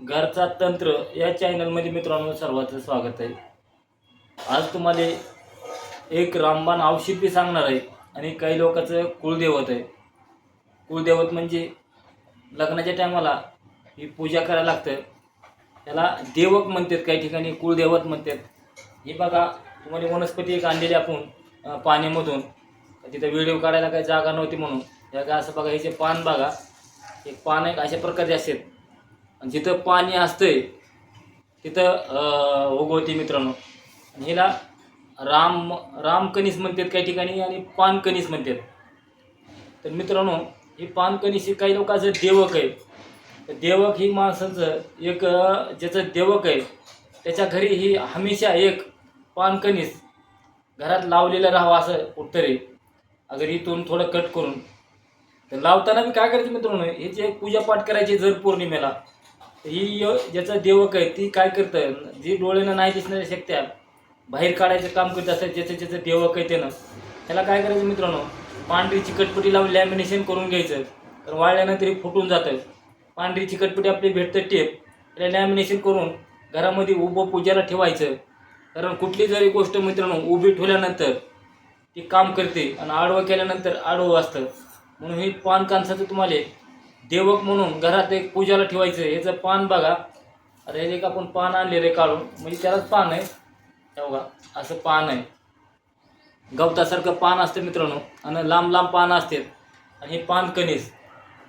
घरचा तंत्र या चॅनलमध्ये मित्रांनो सर्वांचं स्वागत आहे. आज तुम्हाला एक रामबाण औषधी सांगणार आहे आणि काही लोकांचं कुलदेवत आहे. कुलदेवत म्हणजे लग्नाच्या टायमाला ही पूजा करायला लागतं. त्याला देवक म्हणतात काही ठिकाणी कुलदेवत म्हणतात. हे बघा तुम्हाला वनस्पती एक आणलेली आपण पाण्यामधून. तिथं व्हिडिओ काढायला काही जागा नव्हती म्हणून. या असं बघा हे जे पान बघा एक पान एक अशा प्रकारचे असतात. आणि जिथं पाणी असतंय तिथं उगवते मित्रांनो. आणि हिला राम रामकनिस म्हणतात काही ठिकाणी आणि पानकणीस म्हणतात. तर मित्रांनो ही पानकनिस ही काही लोकांचं देवक आहे. तर देवक ही माणसाचं एक ज्याचं देवक आहे त्याच्या घरी ही हमेशा एक पानकणीस घरात लावलेलं राहावं असं उत्तर आहे. अगर इथून थोडं कट करून. तर लावताना मी काय करायचं मित्रांनो हे जे पूजापाठ करायची जर पौर्णिमेला. ही य- ज्याचं देवक आहे ती काय करतं जी डोळ्यानं नाही दिसणाऱ्या शक्त्या बाहेर काढायचं काम करत असतात ज्याचं ज्याचं देवक आहे त्यानं. त्याला काय करायचं मित्रांनो? पांढरी चिकटपट्टी लावून लॅमिनेशन करून घ्यायचं. तर वाळल्यानंतर तरी फुटून जातं पांढरी चिकटपट्टी आपली भेटतं टेप त्याला लॅमिनेशन करून घरामध्ये उभं पूजाला ठेवायचं. कारण कुठली जरी गोष्ट मित्रांनो उभी ठेवल्यानंतर ती काम करते आणि आडवं केल्यानंतर आडवं असतं. म्हणून हे पान कांसाचं तुम्हाला देवक म्हणून घरात एक पूजाला ठेवायचं ह्याचं पान बघा. आता हे एक आपण पान आणलेलं आहे काढून. म्हणजे त्यालाच पान आहे. हे बघा असं पान आहे. गवतासारखं पान असतं मित्रांनो. आणि लांब लांब पान असतात आणि हे पान कणीस.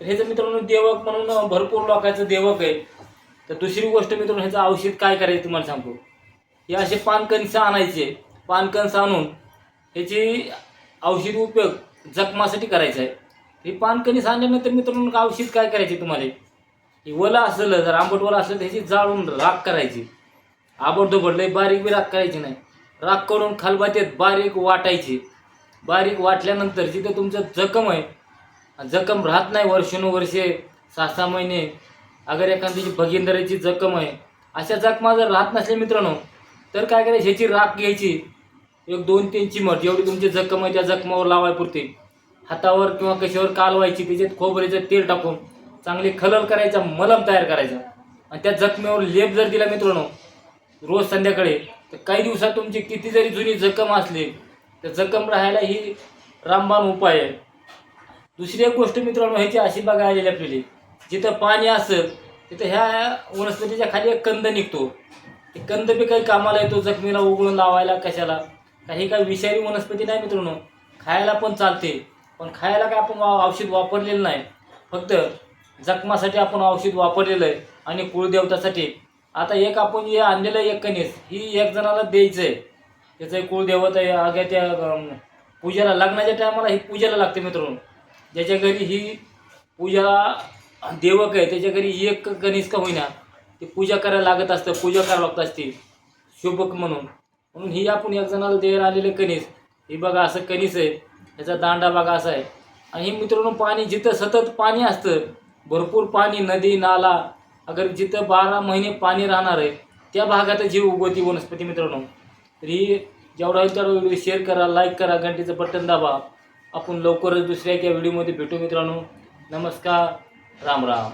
तर ह्याचं मित्रांनो देवक म्हणून भरपूर लोकांचं देवक आहे. तर दुसरी गोष्ट मित्रांनो ह्याचं औषध काय करायचं तुम्हाला सांगतो. हे असे पानकणीस आणायचे. पानकणस आणून ह्याची औषध उपयोग जखमासाठी करायचा आहे. हे पानकणी सांगल्यानंतर मित्रांनो औषध काय करायचे तुम्हाला? हे वला असलं जर आंबट वला असलं त्याची जाळून राख करायची. आबडधोबड लय बारीक बी राख करायची नाही. राख करून खालबात्यात बारीक वाटायची. बारीक वाटल्यानंतर जिथं तुमचं जखम आहे जखम राहत नाही वर्षानुवर्षे सहा सहा महिने अगर एखाद्याची भगिंदराची जखम आहे अशा जखमा जर राहत नसल्या मित्रांनो तर काय करायचं? ह्याची राख घ्यायची. एक दोन तीन चिमट जेवढी तुमची जखम आहे त्या जखमावर लावायपुरते. हातावर किंवा कशावर कालवायची त्याच्यात खोबऱ्याचं तेल टाकून चांगली खलल करायचा मलम तयार करायचा. आणि त्या जखमेवर लेप जर दिला मित्रांनो रोज संध्याकाळी तर काही दिवसात तुमची किती जरी जुनी जखम असली तर जखम राहायला ही रामबाण उपाय आहे. दुसरी एक गोष्ट मित्रांनो ह्याची अशी बघायला आलेली आपल्याला जिथं पाणी असेल तिथं ह्या वनस्पतीच्या खाली एक कंद निघतो. ते कंद बी काही कामाला येतो जखमीला उघडून लावायला कशाला. काही काही विषारी वनस्पती नाही मित्रांनो खायला पण चालते. पण खायला काय आपण औषध वापरलेलं नाही. फक्त जखमासाठी आपण औषध वापरलेलं आहे आणि कुळदेवतासाठी. आता एक आपण हे आणलेलं एक कणीस ही एक जणाला द्यायचं आहे त्याचं कुळदेवत आहे अग्या त्या पूजेला लग्नाच्या टायमाला ही पूजेला लागते मित्रांनो. ज्याच्या घरी ही पूजा देवक आहे त्याच्या घरी एक गणेश का होईना ती पूजा करायला लागत असतं पूजा करावं लागत असते. शुभक म्हणून. म्हणून ही आपण एक जणाला द्यायला आलेले कणीस. ही बघा असं कणीस आहे. याचा दांडा भाग असा आहे. आणि हे मित्रांनो पाणी जिथं सतत पाणी असतं भरपूर पाणी नदी नाला अगर जिथं बारा महिने पाणी राहणार आहे त्या भागात जीव उगवती वनस्पती मित्रांनो. तर ही जेवढा होईल तेवढा व्हिडिओ शेअर करा लाईक करा घंटेचं बटन दाबा. आपण लवकरच दुसऱ्या एका व्हिडिओमध्ये भेटू मित्रांनो. नमस्कार राम राम.